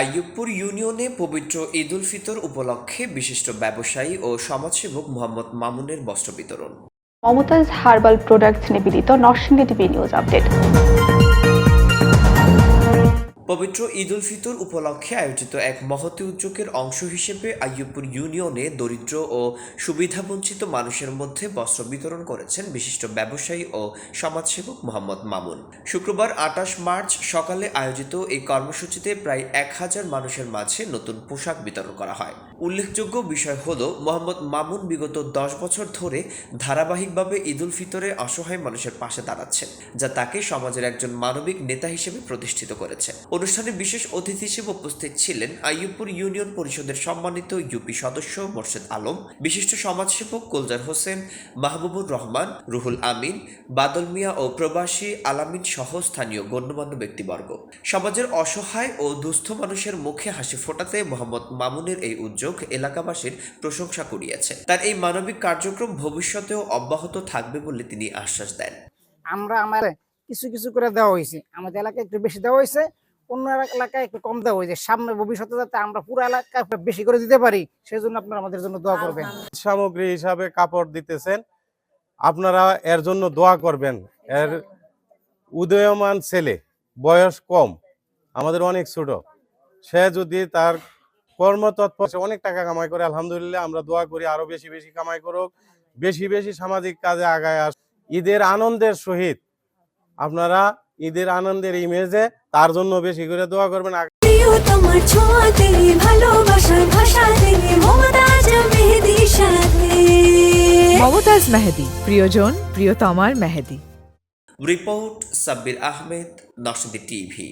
আইয়ুবপুর ইউনিয়নে পবিত্র ঈদ উল ফিতর উপলক্ষে বিশিষ্ট ব্যবসায়ী ও সমাজসেবক মোহাম্মদ মামুনের বস্ত্র বিতরণ। মমতাজ হার্বাল প্রোডাক্টস নিবেদিত নরসিংদী টিভি নিউজ আপডেট। পবিত্র ঈদ উল ফিতর উপলক্ষে আয়োজিত এক মহতি উদ্যোগের অংশ হিসেবে আইয়ুবপুর ইউনিয়নে দরিদ্র ও সুবিধাবঞ্চিত মানুষের মধ্যে বস্ত্র বিতরণ করেছেন বিশিষ্ট ব্যবসায়ী ও সমাজসেবক মোহাম্মদ মামুন। শুক্রবার আঠাশ মার্চ সকালে আয়োজিত এই কর্মসূচিতে প্রায় এক হাজার মানুষের মাঝে নতুন পোশাক বিতরণ করা হয়। উল্লেখযোগ্য বিষয় হল, মোহাম্মদ মামুন বিগত দশ বছর ধরে ধারাবাহিকভাবে ঈদ উল ফিতরে অসহায় মানুষের পাশে দাঁড়াচ্ছেন, যা তাকে সমাজের একজন মানবিক নেতা হিসেবে প্রতিষ্ঠিত করেছে। অনুষ্ঠানে বিশেষ অতিথি হিসেবে উপস্থিত ছিলেন আইয়ুবপুর ইউনিয়ন পরিষদের সম্মানিত ইউপি সদস্য মোর্শেদ আলম, বিশিষ্ট সমাজসেবক গোলজার হোসেন, মাহবুবুর রহমান, রুহুল আমিন, বাদল মিয়া ও প্রবাসী আলামিন সহ স্থানীয় গণ্যমান্য ব্যক্তিবর্গ। সমাজের অসহায় ও দুস্থ মানুষের মুখে হাসি ফোটাতে মোহাম্মদ মামুনের এই উদ্যোগ এলাকাবাসীর প্রশংসা কুড়িয়েছে। তার এই মানবিক কার্যক্রম ভবিষ্যতেও অব্যাহত থাকবে বলে তিনি আশ্বাস দেন। আমরা আমার কিছু কিছু করে দেওয়া হয়েছে। আমাদের এলাকায় একটু বেশি দেওয়া হয়েছে। অন্য এলাকায় একটু কম দেওয়া হয়েছে। সামনে ভবিষ্যতে যাতে আমরা পুরো এলাকায় বেশি করে দিতে পারি সেই জন্য আপনারা আমাদের জন্য দোয়া করবেন। সামগ্রী হিসাবে কাপড় দিতেছেন। আপনারা এর জন্য দোয়া করবেন। এর উদয়মান ছেলে বয়স কম আমাদের অনেক ছোট। সে যদি তার কর্মতৎপর সে অনেক টাকা কামাই করে আলহামদুলিল্লাহ আমরা দোয়া করি আরও বেশি বেশি কামাই করুক বেশি বেশি সামাজিক কাজে আগায় আস ঈদের আনন্দের সহিত আপনারা ঈদের আনন্দের ইমেজে তার জন্য বেশি করে দোয়া করবেন। তোমার ছোঁয়াতে ভালোবাসার ভাষাতে মমতাজ মেহেদি সাথে। মমতাজ মেহেদি প্রিয়জন প্রিয়তমার মেহেদি। Report Sabbir Ahmed Narsingdi TV.